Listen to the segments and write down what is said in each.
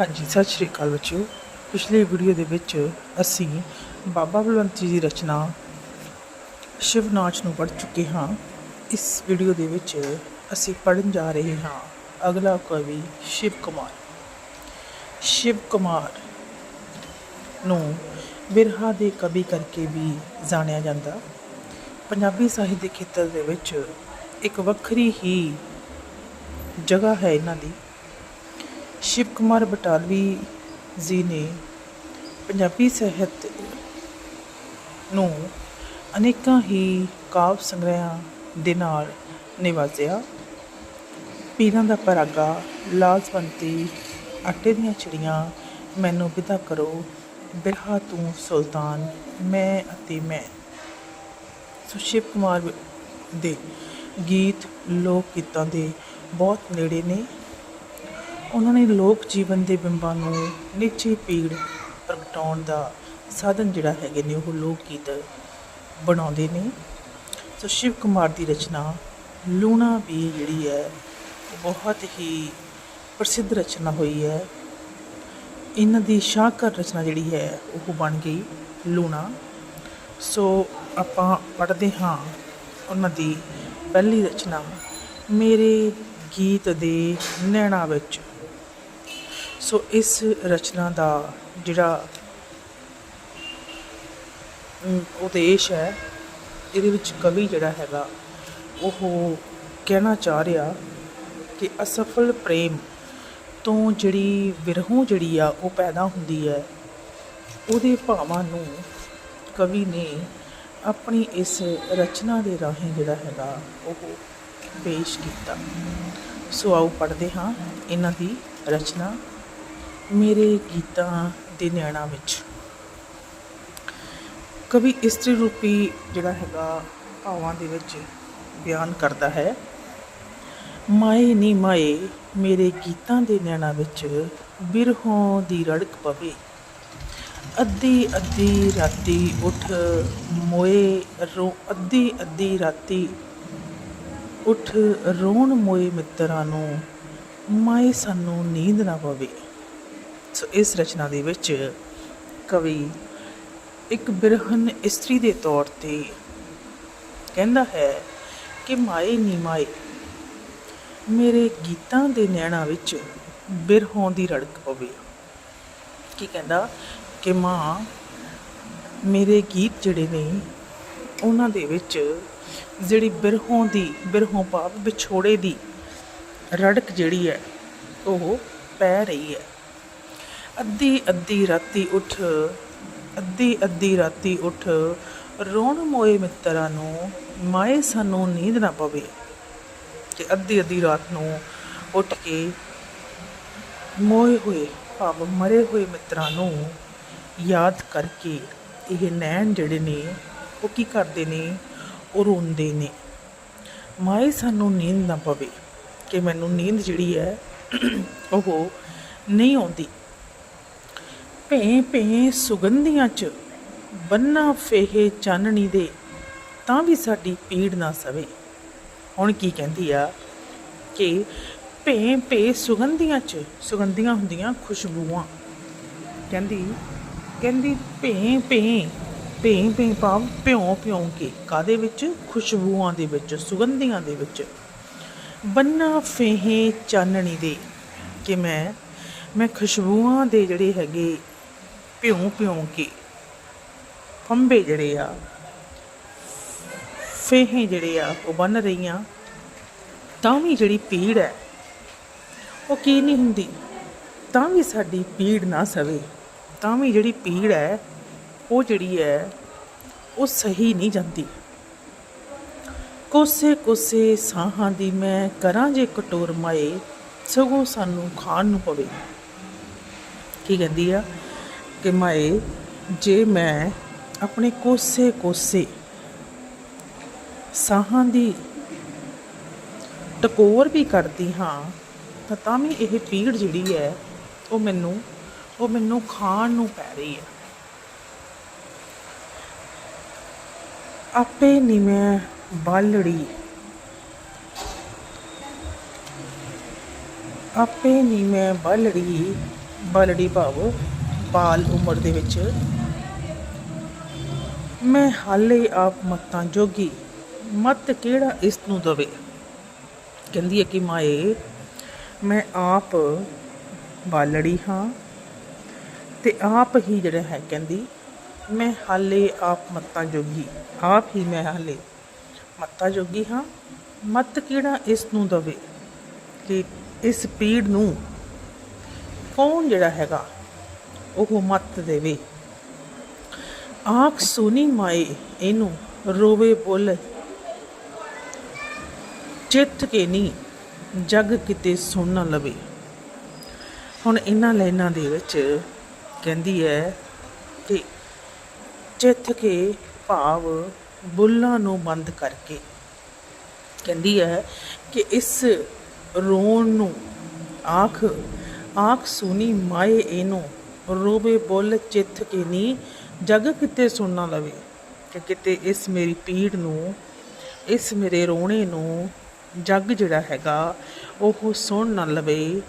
ਹਾਂਜੀ, ਸਤਿ ਸ਼੍ਰੀ ਅਕਾਲ ਬੱਚਿਓ। ਪਿਛਲੀ ਵੀਡੀਓ ਦੇ ਵਿੱਚ ਅਸੀਂ ਬਾਬਾ ਬਲਵੰਤ ਜੀ ਦੀ ਰਚਨਾ ਸ਼ਿਵ ਨਾਚ ਨੂੰ ਪੜ੍ਹ ਚੁੱਕੇ ਹਾਂ। ਇਸ ਵੀਡੀਓ ਦੇ ਵਿੱਚ ਅਸੀਂ ਪੜ੍ਹਨ ਜਾ ਰਹੇ ਹਾਂ ਅਗਲਾ ਕਵੀ ਸ਼ਿਵ ਕੁਮਾਰ। ਸ਼ਿਵ ਕੁਮਾਰ ਨੂੰ ਬਿਰਹਾ ਦੇ ਕਵੀ ਕਰਕੇ ਵੀ ਜਾਣਿਆ ਜਾਂਦਾ। ਪੰਜਾਬੀ ਸਾਹਿਤ ਦੇ ਖੇਤਰ ਦੇ ਵਿੱਚ ਇੱਕ ਵੱਖਰੀ ਹੀ ਜਗ੍ਹਾ ਹੈ ਇਹਨਾਂ ਦੀ। ਸ਼ਿਵ ਕੁਮਾਰ ਬਟਾਲਵੀ ਜੀ ਨੇ ਪੰਜਾਬੀ ਸਾਹਿਤ ਨੂੰ ਅਨੇਕਾਂ ਹੀ ਕਾਵਿ ਸੰਗ੍ਰਹਿਾਂ ਦੇ ਨਾਲ ਨਿਵਾਜਿਆ। ਪੀਰਾਂ ਦਾ ਪਰਾਗਾ, ਲਾਜਵੰਤੀ, ਆਟੇ ਦੀਆਂ ਚਿੜੀਆਂ, ਮੈਨੂੰ ਵਿਦਾ ਕਰੋ, ਬਿਰਹਾ ਤੂੰ ਸੁਲਤਾਨ, ਮੈਂ ਅਤੇ ਮੈਂ। ਸੋ ਸ਼ਿਵ ਕੁਮਾਰ ਦੇ ਗੀਤ ਲੋਕ ਗੀਤਾਂ ਦੇ ਬਹੁਤ ਨੇੜੇ ਨੇ। ਉਹਨਾਂ ਨੇ ਲੋਕ ਜੀਵਨ ਦੇ ਬਿੰਬਾਂ ਨੂੰ ਨਿੱਜੀ ਪੀੜ ਪ੍ਰਗਟਾਉਣ ਦਾ ਸਾਧਨ ਜਿਹੜਾ ਹੈਗੇ ਨੇ, ਉਹ ਲੋਕ ਗੀਤ ਬਣਾਉਂਦੇ ਨੇ। ਸੋ ਸ਼ਿਵ ਕੁਮਾਰ ਦੀ ਰਚਨਾ ਲੂਣਾ ਵੀ ਜਿਹੜੀ ਹੈ ਬਹੁਤ ਹੀ ਪ੍ਰਸਿੱਧ ਰਚਨਾ ਹੋਈ ਹੈ। ਇਹਨਾਂ ਦੀ ਸ਼ਾਹਕਾਰ ਰਚਨਾ ਜਿਹੜੀ ਹੈ, ਉਹ ਬਣ ਗਈ ਲੂਣਾ। ਸੋ ਆਪਾਂ ਪੜ੍ਹਦੇ ਹਾਂ ਉਹਨਾਂ ਦੀ ਪਹਿਲੀ ਰਚਨਾ। ਮੇਰੇ ਗੀਤ ਦੇ ਨੈਣਾ ਵਿੱਚ ਸੋ ਇਸ ਰਚਨਾ ਦਾ ਜਿਹੜਾ ਉਦੇਸ਼ ਹੈ, ਇਹਦੇ ਵਿੱਚ ਕਵੀ ਜਿਹੜਾ ਹੈਗਾ, ਉਹ ਕਹਿਣਾ ਚਾਹ ਰਿਹਾ ਕਿ ਅਸਫਲ ਪ੍ਰੇਮ ਤੋਂ ਜਿਹੜੀ ਵਿਰਹੋਂ ਜਿਹੜੀ ਆ, ਉਹ ਪੈਦਾ ਹੁੰਦੀ ਹੈ। ਉਹਦੇ ਭਾਵਾਂ ਨੂੰ ਕਵੀ ਨੇ ਆਪਣੀ ਇਸ ਰਚਨਾ ਦੇ ਰਾਹੀਂ ਜਿਹੜਾ ਹੈਗਾ, ਉਹ ਪੇਸ਼ ਕੀਤਾ। ਸੋ ਆਓ ਪੜ੍ਹਦੇ ਹਾਂ ਇਹਨਾਂ ਦੀ ਰਚਨਾ। ਮੇਰੇ ਗੀਤਾਂ ਦੇ ਨੈਣਾਂ ਵਿੱਚ। ਕਵੀ ਇਸਤਰੀ ਰੂਪੀ ਜਿਹੜਾ ਹੈਗਾ, ਭਾਵਾਂ ਦੇ ਵਿੱਚ ਬਿਆਨ ਕਰਦਾ ਹੈ, ਮਾਏ ਨੀ ਮਾਏ, ਮੇਰੇ ਗੀਤਾਂ ਦੇ ਨੈਣਾਂ ਵਿੱਚ ਬਿਰਹੋਂ ਦੀ ਰੜਕ ਪਵੇ। ਅੱਧੀ ਅੱਧੀ ਰਾਤੀ ਉੱਠ ਮੋਏ ਰੋ, ਅੱਧੀ ਅੱਧੀ ਰਾਤੀ ਉੱਠ ਰੋਣ ਮੋਏ ਮਿੱਤਰਾਂ ਨੂੰ, ਮਾਏ ਸਾਨੂੰ ਨੀਂਦ ਨਾ ਪਵੇ। ਸੋ ਇਸ ਰਚਨਾ ਦੇ ਵਿੱਚ ਕਵੀ ਇੱਕ ਬਿਰਹਨ ਇਸਤਰੀ ਦੇ ਤੌਰ ਤੇ ਕਹਿੰਦਾ ਹੈ ਕਿ ਮਾਏ ਨੀ ਮਾਏ, ਮੇਰੇ ਗੀਤਾਂ ਦੇ ਨੈਣਾ ਵਿੱਚ ਬਿਰਹੋਂ ਦੀ ਰੜਕ ਪਵੇ। ਕੀ ਕਹਿੰਦਾ? ਕਿ ਮਾਂ, ਮੇਰੇ ਗੀਤ ਜਿਹੜੇ ਨੇ, ਉਹਨਾਂ ਦੇ ਵਿੱਚ ਜਿਹੜੀ ਬਿਰਹੋਂ ਦੀ ਬਿਰਹੋਂ ਭਾਵ ਵਿਛੋੜੇ ਦੀ ਰੜਕ ਜਿਹੜੀ ਹੈ, ਉਹ ਪੈ ਰਹੀ ਹੈ। ਅੱਧੀ ਅੱਧੀ ਰਾਤੀ ਉੱਠ, ਅੱਧੀ ਅੱਧੀ ਰਾਤੀ ਉੱਠ, ਰੋਣ ਮੋਏ ਮਿੱਤਰਾਂ ਨੂੰ, ਮਾਏ ਸਾਨੂੰ ਨੀਂਦ ਨਾ ਪਵੇ। ਕਿ ਅੱਧੀ ਅੱਧੀ ਰਾਤ ਨੂੰ ਉੱਠ ਕੇ ਮੋਏ ਹੋਏ ਭਾਵ ਮਰੇ ਹੋਏ ਮਿੱਤਰਾਂ ਨੂੰ ਯਾਦ ਕਰਕੇ ਇਹ ਨੈਣ ਜਿਹੜੇ ਨੇ, ਉਹ ਕੀ ਕਰਦੇ ਨੇ? ਉਹ ਰੋਂਦੇ ਨੇ। ਮਾਏ ਸਾਨੂੰ ਨੀਂਦ ਨਾ ਪਵੇ, ਕਿ ਮੈਨੂੰ ਨੀਂਦ ਜਿਹੜੀ ਹੈ, ਉਹ ਨਹੀਂ ਆਉਂਦੀ। ਭੇ ਭੇ ਸੁਗੰਧੀਆਂ ਚ ਬੰਨਾ ਫੇਹੇ ਚਾਨਣੀ ਦੇ, ਤਾਂ ਵੀ ਸਾਡੀ ਪੀੜ ਨਾ ਸਵੇ। ਹੁਣ ਕੀ ਕਹਿੰਦੀ ਆ ਕਿ ਭੇ ਭੇ ਸੁਗੰਧੀਆਂ ਚ ਸੁਗੰਧੀਆਂ ਹੁੰਦੀਆਂ ਖੁਸ਼ਬੂਆਂ। ਕਹਿੰਦੀ ਕਹਿੰਦੀ ਭੇ ਭੇ ਭੇ ਭੇ ਭਾਵ ਭਿਉਂ ਭਿਉਂ ਕੇ ਕਾਦੇ ਵਿੱਚ? ਖੁਸ਼ਬੂਆਂ ਦੇ ਵਿੱਚ, ਸੁਗੰਧੀਆਂ ਦੇ ਵਿੱਚ। ਬੰਨਾ ਫੇਹੇ ਚਾਨਣੀ ਦੇ, ਕਿ ਮੈਂ ਮੈਂ ਖੁਸ਼ਬੂਆਂ ਦੇ ਜਿਹੜੇ ਹੈਗੇ ਭਿਉਂ ਭਿਉਂ ਕੇ ਫੰਬੇ ਜਿਹੜੇ ਆ, ਫੇਹੇ ਜਿਹੜੇ ਆ ਉਹ ਬਨ ਰਹੀਆਂ। ਤਾਂ ਵੀ ਜਿਹੜੀ ਪੀੜ ਹੈ, ਉਹ ਕੀ ਨਹੀਂ ਹੁੰਦੀ? ਤਾਂ ਵੀ ਸਾਡੀ ਪੀੜ ਨਾ ਸਵੇ। ਤਾਂ ਵੀ ਜਿਹੜੀ ਪੀੜ ਹੈ, ਉਹ ਜਿਹੜੀ ਹੈ, ਉਹ ਸਹੀ ਨਹੀਂ ਜਾਂਦੀ। ਕੋਸੇ ਕੋਸੇ ਸਾਹਾਂ ਦੀ ਮੈਂ ਕਰਾਂ ਜੇ ਕਟੋਰ ਮਾਏ, ਸਗੋਂ ਸਾਨੂੰ ਖਾਣ ਨੂੰ ਪਵੇ। ਕੀ ਕਹਿੰਦੀ ਆ? ਕਿ ਮਾਏ, ਜੇ ਮੈਂ ਆਪਣੇ ਕੋਸੇ ਕੋਸੇ ਸਾਹਾਂ ਦੀ ਟਕੋਰ ਵੀ ਕਰਦੀ ਹਾਂ, ਤਾਂ ਤਾਂ ਵੀ ਇਹ ਪੀੜ ਜਿਹੜੀ ਹੈ, ਉਹ ਮੈਨੂੰ ਉਹ ਮੈਨੂੰ ਖਾਣ ਨੂੰ ਪੈ ਰਹੀ ਹੈ। ਆਪੇ ਨੀ ਮੈਂ ਬਾਲੜੀ। ਆਪੇ ਨੀ ਮੈਂ ਬਾਲੜੀ ਬਾਲੜੀ ਭਾਵ। ਬਾਲ ਉਮਰ ਦੇ ਵਿੱਚ ਮੈਂ ਹਾਲੇ ਆਪ ਮਤਾਂ ਜੋਗੀ। ਮਤ ਕਿਹੜਾ ਇਸ ਨੂੰ ਦਵੇ? ਕਹਿੰਦੀ ਹੈ ਕਿ ਮਾਏ, ਮੈਂ ਆਪ ਬਾਲੜੀ ਹਾਂ ਤੇ ਆਪ ਹੀ ਜਿਹੜਾ ਹੈ ਕਹਿੰਦੀ, ਮੈਂ ਹਾਲੇ ਆਪ ਮੱਤਾਂ ਜੋਗੀ। ਆਪ ਹੀ ਮੈਂ ਹਾਲੇ ਮੱਤਾਂ ਜੋਗੀ ਹਾਂ। ਮਤ ਕਿਹੜਾ ਇਸ ਨੂੰ ਦਵੇ ਕਿ ਇਸ ਪੀੜ ਨੂੰ ਕੌਣ ਜਿਹੜਾ ਹੈਗਾ ਉਹ ਮਤ ਦੇਵੇ। ਆਖ ਸੁਨੀ ਮਾਏ ਇਹਨੂੰ ਰੋਵੇ ਬੋਲ। ਚਿੱਤ ਕੇ ਨਹੀਂ ਜਗ ਕਿਤੇ ਸੁਣ ਨਾ ਲਵੇ। ਹੁਣ ਇਹਨਾਂ ਲਾਈਨਾਂ ਦੇ ਵਿੱਚ ਕਹਿੰਦੀ ਹੈ ਕਿ ਚਿੱਤ ਕੇ ਭਾਵ ਬੁੱਲਾਂ ਨੂੰ ਬੰਦ ਕਰਕੇ। ਕਹਿੰਦੀ ਹੈ ਕਿ ਇਸ ਰੋਣ ਨੂੰ ਆਖ ਆਖ ਸੁਨੀ ਮਾਏ ਇਹਨੂੰ ਰੋਵੇ ਬੁੱਲ ਚਿੱਥ ਕੇ ਨਹੀਂ ਜਗ ਕਿਤੇ ਸੁਣ ਨਾ ਲਵੇ। ਕਿ ਕਿਤੇ ਇਸ ਮੇਰੀ ਪੀੜ ਨੂੰ, ਇਸ ਮੇਰੇ ਰੋਣੇ ਨੂੰ ਜੱਗ ਜਿਹੜਾ ਹੈਗਾ, ਉਹ ਸੁਣ ਨਾ ਲਵੇ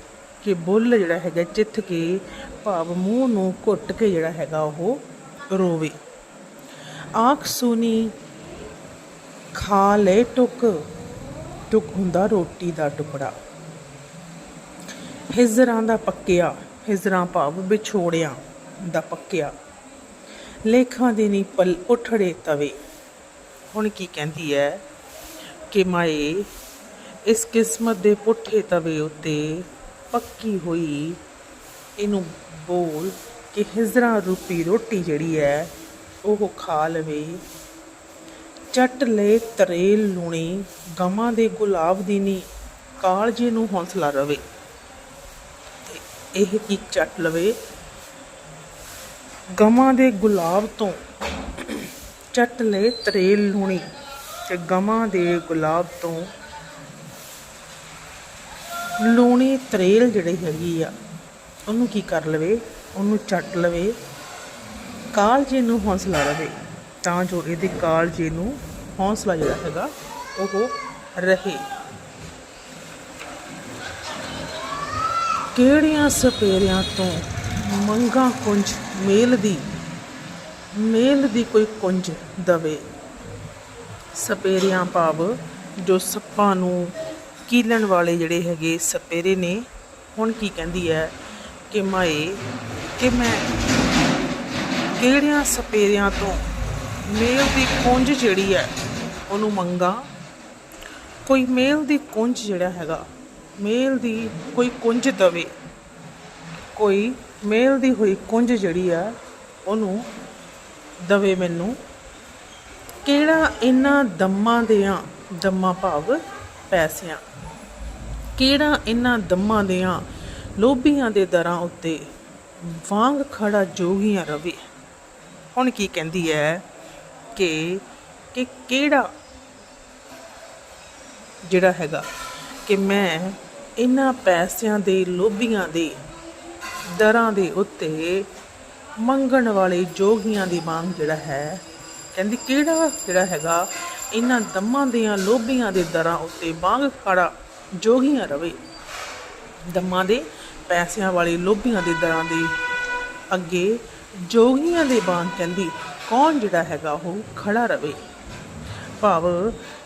ਕਿ ਬੁੱਲ ਜਿਹੜਾ ਹੈਗਾ ਚਿੱਥ ਕੇ, ਭਾਵ ਮੂੰਹ ਨੂੰ ਘੁੱਟ ਕੇ ਜਿਹੜਾ ਹੈਗਾ ਉਹ ਰੋਵੇ। ਆਖ ਸੁਨੀ ਖਾ ਲੈ ਟੁਕ ਟੁਕ ਹੁੰਦਾ ਰੋਟੀ ਦਾ ਟੁਕੜਾ। ਹਿਜਰਾਂ ਦਾ ਪੱਕਿਆ ਹਿਜਰਾਂ ਭਾਵ ਵਿਛੋੜਿਆ ਦਾ ਪੱਕਿਆ। ਲੇਖਾਂ ਦੇ ਨੀ ਪਲ ਉਠੜੇ ਤਵੇ। ਹੁਣ ਕੀ ਕਹਿੰਦੀ ਹੈ ਕਿ ਮਾਏ, ਇਸ ਕਿਸਮਤ ਦੇ ਪੁੱਠੇ ਤਵੇ ਉੱਤੇ ਪੱਕੀ ਹੋਈ ਇਹਨੂੰ ਬੋਲ ਕਿ ਹਿਜਰਾ ਰੂਪੀ ਰੋਟੀ ਜਿਹੜੀ ਹੈ ਉਹ ਖਾ ਲਵੇ। ਚੱਟ ਲੈ ਤਰੇਲ ਲੂਣੀ ਗਮਾਂ ਦੇ ਗੁਲਾਬ ਦੀ ਨੀ, ਕਾਲਜੇ ਨੂੰ ਹੌਸਲਾ ਰਵੇ। ਇਹ ਕੀ ਚੱਟ ਲਵੇ? ਗਮਾਂ ਦੇ ਗੁਲਾਬ ਤੋਂ ਚੱਟ ਲੈ ਤਰੇਲ ਲੂਣੀ ਤੇ ਗਮਾਂ ਦੇ ਗੁਲਾਬ ਤੋਂ ਲੂਣੀ ਤਰੇਲ ਜਿਹੜੀ ਹੈਗੀ ਆ, ਉਹਨੂੰ ਕੀ ਕਰ ਲਵੇ? ਉਹਨੂੰ ਚੱਟ ਲਵੇ। ਕਾਲਜੇ ਨੂੰ ਹੌਸਲਾ ਰਵੇ, ਤਾਂ ਜੋ ਇਹਦੇ ਕਾਲਜੇ ਨੂੰ ਹੌਸਲਾ ਜਿਹੜਾ ਹੈਗਾ, ਉਹ ਰਹੇ। ਕਿਹੜੀਆਂ ਸਪੇਰਿਆਂ ਤੋਂ ਮੰਗਾ ਕੁੰਜ ਮੇਲ ਦੀ? ਮੇਲ ਦੀ ਕੋਈ ਕੁੰਜ ਦਵੇ। ਸਪੇਰਿਆਂ ਭਾਵ ਜੋ ਸੱਪਾਂ ਨੂੰ ਕੀਲਣ ਵਾਲੇ ਜਿਹੜੇ ਹੈਗੇ ਸਪੇਰੇ ਨੇ, ਹੁਣ ਕੀ ਕਹਿੰਦੀ ਹੈ ਕਿ ਮਾਏ, ਕਿ ਮੈਂ ਕਿਹੜਿਆਂ ਸਪੇਰਿਆਂ ਤੋਂ ਮੇਲ ਦੀ ਕੁੰਜ ਜਿਹੜੀ ਹੈ, ਉਹਨੂੰ ਮੰਗਾ? ਕੋਈ ਮੇਲ ਦੀ ਕੁੰਜ ਜਿਹੜਾ ਹੈਗਾ ਮੇਲ ਦੀ ਕੋਈ ਕੁੰਜ ਦਵੇ। ਕੋਈ ਮੇਲ ਦੀ ਹੋਈ ਕੁੰਜ ਜਿਹੜੀ ਆ, ਉਹਨੂੰ ਦਵੇ ਮੈਨੂੰ। ਕਿਹੜਾ ਇਹਨਾਂ ਦਮਾਂ ਦਿਆਂ ਦਮਾਂ ਭਾਵ ਪੈਸਿਆਂ। ਕਿਹੜਾ ਇਹਨਾਂ ਦਮਾਂ ਦਿਆਂ ਲੋਭੀਆਂ ਦੇ ਦਰਾਂ ਉੱਤੇ ਵਾਂਗ ਖੜਾ ਜੋਗੀਆਂ ਰਵੇ। ਹੁਣ ਕੀ ਕਹਿੰਦੀ ਹੈ ਕਿ ਕਿ ਕਿਹੜਾ ਜਿਹੜਾ ਹੈਗਾ ਕਿ ਮੈਂ ਇਹਨਾਂ ਪੈਸਿਆਂ ਦੇ ਲੋਭੀਆਂ ਦੇ ਦਰਾਂ ਦੇ ਉੱਤੇ ਮੰਗਣ ਵਾਲੇ ਜੋਗੀਆਂ ਦੀ ਮੰਗ ਜਿਹੜਾ ਹੈ, ਕਹਿੰਦੀ ਕਿਹੜਾ, ਜਿਹੜਾ ਹੈਗਾ ਇਹਨਾਂ ਦਮਾਂ ਦੀਆਂ ਲੋਭੀਆਂ ਦੇ ਦਰਾਂ ਉੱਤੇ ਮੰਗ ਖੜਾ ਜੋਗੀਆਂ ਰਵੇ। ਦਮਾਂ ਦੇ, ਪੈਸਿਆਂ ਵਾਲੇ ਲੋਭੀਆਂ ਦੇ ਦਰਾਂ ਦੇ ਅੱਗੇ ਜੋਗੀਆਂ ਦੇ ਬਾਣ ਕਹਿੰਦੀ ਕੌਣ ਜਿਹੜਾ ਹੈਗਾ ਉਹ ਖੜਾ ਰਵੇ। ਭਾਵ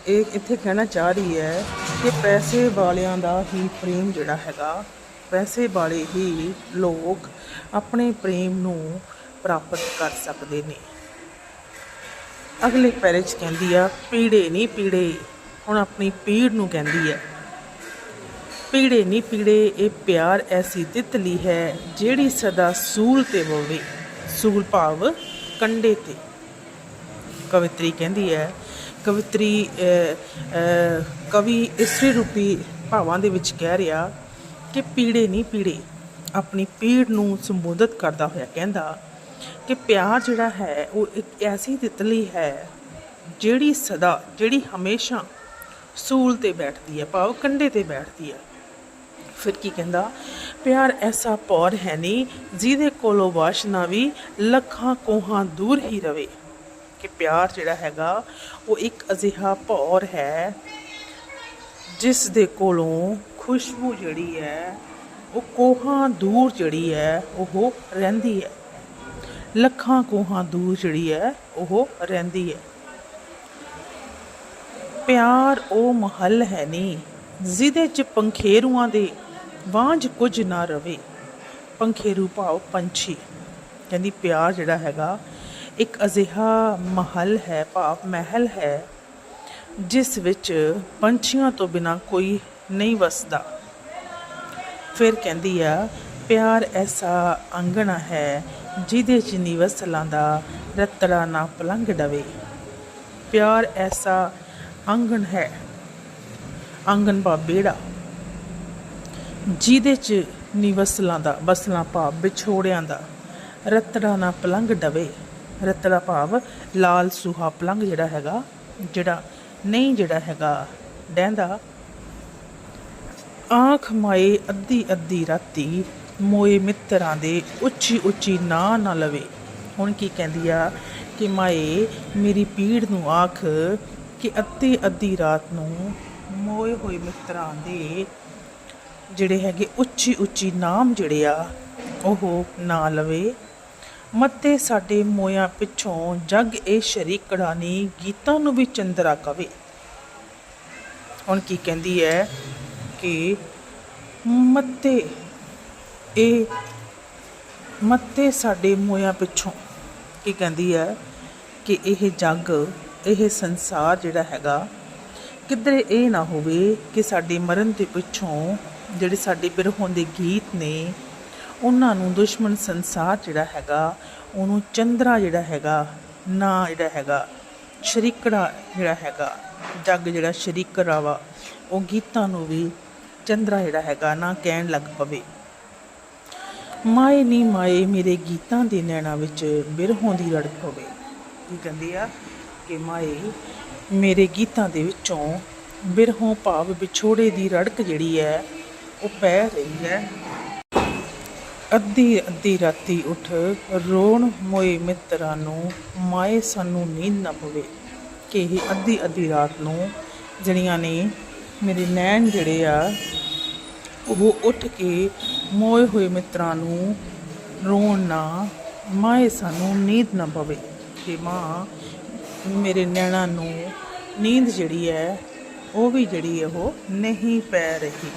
ਇਹ ਇੱਥੇ ਕਹਿਣਾ ਚਾਹ ਰਹੀ ਹੈ ਕਿ ਪੈਸੇ ਵਾਲਿਆਂ ਦਾ ਹੀ ਪ੍ਰੇਮ ਜਿਹੜਾ ਹੈਗਾ, ਪੈਸੇ ਵਾਲੇ ਹੀ ਲੋਕ ਆਪਣੇ ਪ੍ਰੇਮ ਨੂੰ ਪ੍ਰਾਪਤ ਕਰ ਸਕਦੇ ਨੇ। ਅਗਲੇ ਪੈਰੇ 'ਚ ਕਹਿੰਦੀ ਆ, ਪੀੜੇ ਨਹੀਂ ਪੀੜੇ, ਹੁਣ ਆਪਣੀ ਪੀੜ ਨੂੰ ਕਹਿੰਦੀ ਹੈ ਪੀੜੇ ਨਹੀਂ ਪੀੜੇ, ਇਹ ਪਿਆਰ ਐਸੀ ਤਿਤਲੀ ਹੈ ਜਿਹੜੀ ਸਦਾ ਸੂਲ ਤੇ ਹੋਵੇ ਸੂਲ ਭਾਵ ਕੰਡੇ ਤੇ। ਕਵਿਤਰੀ ਕਹਿੰਦੀ ਹੈ ਕਵਿਤਰੀ ਕਵੀ ਇਸਰੀ ਰੂਪੀ ਭਾਵਾਂ ਦੇ ਵਿੱਚ ਕਹਿ ਰਿਹਾ ਕਿ ਪੀੜੇ ਨਹੀਂ ਪੀੜੇ, ਆਪਣੀ ਪੀੜ ਨੂੰ ਸੰਬੋਧਿਤ ਕਰਦਾ ਹੋਇਆ ਕਹਿੰਦਾ ਕਿ ਪਿਆਰ ਜਿਹੜਾ ਹੈ, ਉਹ ਇੱਕ ਐਸੀ ਤਿਤਲੀ ਹੈ ਜਿਹੜੀ ਸਦਾ, ਜਿਹੜੀ ਹਮੇਸ਼ਾ ਸੂਲ ਤੇ ਬੈਠਦੀ ਹੈ, ਭਾਵ ਕੰਡੇ ਤੇ ਬੈਠਦੀ ਹੈ। ਫਿਰ ਕੀ ਕਹਿੰਦਾ? ਪਿਆਰ ਐਸਾ ਪੌਰ ਹੈ ਨਹੀਂ ਜਿਹਦੇ ਕੋਲੋਂ ਵਾਸ਼ਨਾ ਵੀ ਲੱਖਾਂ ਕੋਹਾਂ ਦੂਰ ਹੀ ਰਵੇ। ਕਿ ਪਿਆਰ ਜਿਹੜਾ ਹੈਗਾ, ਉਹ ਇੱਕ ਅਜਿਹਾ ਪੌਰ ਹੈ, ਜਿਸ ਦੇ ਕੋਲੋਂ ਖੁਸ਼ਬੂ ਜਿਹੜੀ ਹੈ, ਉਹ ਕੋਹਾਂ ਦੂਰ ਜਿਹੜੀ ਹੈ, ਉਹ ਰਹਿੰਦੀ ਹੈ। ਲੱਖਾਂ ਕੋਹਾਂ ਦੂਰ ਜਿਹੜੀ ਹੈ, ਉਹ ਰਹਿੰਦੀ ਹੈ। ਪਿਆਰ ਉਹ ਮਹੱਲ ਹੈ ਨੀ, ਜਿਹਦੇ ਚ ਪੰਖੇਰੂਆਂ ਦੇ ਵਾਂਝ ਕੁਝ ਨਾ ਰਵੇ। ਪੰਖੇਰੂ ਭਾਵ ਪੰਛੀ, ਕਹਿੰਦੀ ਪਿਆਰ ਜਿਹੜਾ ਹੈਗਾ ਇੱਕ ਅਜਿਹਾ ਮਹੱਲ ਹੈ, ਭਾਵ ਮਹਿਲ ਹੈ, ਜਿਸ ਵਿੱਚ ਪੰਛੀਆਂ ਤੋਂ ਬਿਨਾ ਕੋਈ ਨਹੀਂ ਵਸਦਾ। ਫਿਰ ਕਹਿੰਦੀ ਆ, ਪਿਆਰ ਐਸਾ ਅੰਗਣਾ ਹੈ, ਜਿਹਦੇ ਚ ਨਿਵਸਲਾਂ ਦਾ ਰਤੜਾ ਨਾ ਪਲੰਘ ਡਵੇ। ਪਿਆਰ ਐਸਾ ਅੰਗਣ ਹੈ, ਆਂਗਣ ਬਾ ਬੇੜਾ ਜਿਹਦੇ ਚ ਨਿਵਸਲਾਂ ਦਾ ਬਸਲਾਂ ਭਾਵ ਵਿਛੋੜਿਆਂ ਦਾ ਰਤੜਾ ਨਾ ਪਲੰਘ ਡਵੇ। ਰਤਲਾ ਭਾਵ ਲਾਲ ਸੁਹਾ ਪਲੰਗ ਜਿਹੜਾ ਹੈਗਾ, ਜਿਹੜਾ ਨਹੀਂ ਜਿਹੜਾ ਹੈਗਾ, ਡਹਿੰਦਾ। ਆਖ ਮਾਏ ਅੱਧੀ ਅੱਧੀ ਰਾਤੀ ਮੋਏ ਮਿੱਤਰਾਂ ਦੇ ਉੱਚੀ ਉੱਚੀ ਨਾ ਨਾ ਲਵੇ। ਹੁਣ ਕੀ ਕਹਿੰਦੀ ਆ ਕਿ ਮਾਏ ਮੇਰੀ ਪੀੜ ਨੂੰ ਆਖ ਕਿ ਅੱਧੀ ਅੱਧੀ ਰਾਤ ਨੂੰ ਮੋਏ ਹੋਏ ਮਿੱਤਰਾਂ ਦੇ ਜਿਹੜੇ ਹੈਗੇ ਉੱਚੀ ਉੱਚੀ ਨਾਮ ਜਿਹੜੇ ਆ, ਉਹ ਨਾ ਲਵੇ। ਮੱਤੇ ਸਾਡੇ ਮੋਇਆ ਪਿੱਛੋਂ ਜਗ ਇਹ ਸ਼ਰੀਕੜਾ ਕੜਾਨੀ ਗੀਤਾਂ ਨੂੰ ਵੀ ਚੰਦਰਾ ਕਵੇ। ਹੁਣ ਕੀ ਕਹਿੰਦੀ ਹੈ ਕਿ ਮੱਤੇ, ਇਹ ਮੱਤੇ ਸਾਡੇ ਮੋਇਆ ਪਿੱਛੋਂ ਕੀ ਕਹਿੰਦੀ ਹੈ ਕਿ ਇਹ ਜੱਗ, ਇਹ ਸੰਸਾਰ ਜਿਹੜਾ ਹੈਗਾ, ਕਿਧਰੇ ਇਹ ਨਾ ਹੋਵੇ ਕਿ ਸਾਡੇ ਮਰਨ ਦੇ ਪਿੱਛੋਂ ਜਿਹੜੇ ਸਾਡੇ ਬਿਰਹੋਂ ਦੇ ਗੀਤ ਨੇ ਉਹਨਾਂ ਨੂੰ ਦੁਸ਼ਮਣ ਸੰਸਾਰ ਜਿਹੜਾ ਹੈਗਾ, ਉਹਨੂੰ ਚੰਦਰਾ ਜਿਹੜਾ ਹੈਗਾ, ਨਾ ਜਿਹੜਾ ਹੈਗਾ, ਸ਼ਰੀਕੜਾ ਜਿਹੜਾ ਹੈਗਾ, ਜੱਗ ਜਿਹੜਾ ਸ਼ਰੀਕੜਾ ਵਾ ਉਹ ਗੀਤਾਂ ਨੂੰ ਵੀ ਚੰਦਰਾ ਜਿਹੜਾ ਹੈਗਾ ਨਾ ਕਹਿਣ ਲੱਗ ਪਵੇ। ਮਾਏ ਨੀ ਮਾਏ ਮੇਰੇ ਗੀਤਾਂ ਦੇ ਨੈਣਾ ਵਿੱਚ ਬਿਰਹੋਂ ਦੀ ਰੜਕ ਹੋਵੇ। ਕੀ ਕਹਿੰਦੀ ਆ? ਕਿ ਮਾਏ, ਮੇਰੇ ਗੀਤਾਂ ਦੇ ਵਿੱਚੋਂ ਬਿਰਹੋਂ ਭਾਵ ਵਿਛੋੜੇ ਦੀ ਰੜਕ ਜਿਹੜੀ ਹੈ, ਉਹ ਪੈ ਰਹੀ ਹੈ। ਅੱਧੀ ਅੱਧੀ ਰਾਤੀ ਉੱਠ ਰੋਣ ਮੋਏ ਮਿੱਤਰਾਂ ਨੂੰ, ਮਾਏ ਸਾਨੂੰ ਨੀਂਦ ਨਾ ਪਵੇ। ਕਿ ਇਹ ਅੱਧੀ ਅੱਧੀ ਰਾਤ ਨੂੰ ਜਿਹੜੀਆਂ ਨੇ ਮੇਰੇ ਨੈਣ ਜਿਹੜੇ ਆ, ਉਹ ਉੱਠ ਕੇ ਮੋਏ ਹੋਏ ਮਿੱਤਰਾਂ ਨੂੰ ਰੋਣ ਨਾ, ਮਾਏ ਸਾਨੂੰ ਨੀਂਦ ਨਾ ਪਵੇ। ਕਿ ਮਾਂ, ਮੇਰੇ ਨੈਣਾ ਨੂੰ ਨੀਂਦ ਜਿਹੜੀ ਹੈ, ਉਹ ਵੀ ਜਿਹੜੀ ਹੈ ਉਹ ਨਹੀਂ ਪੈ ਰਹੀ।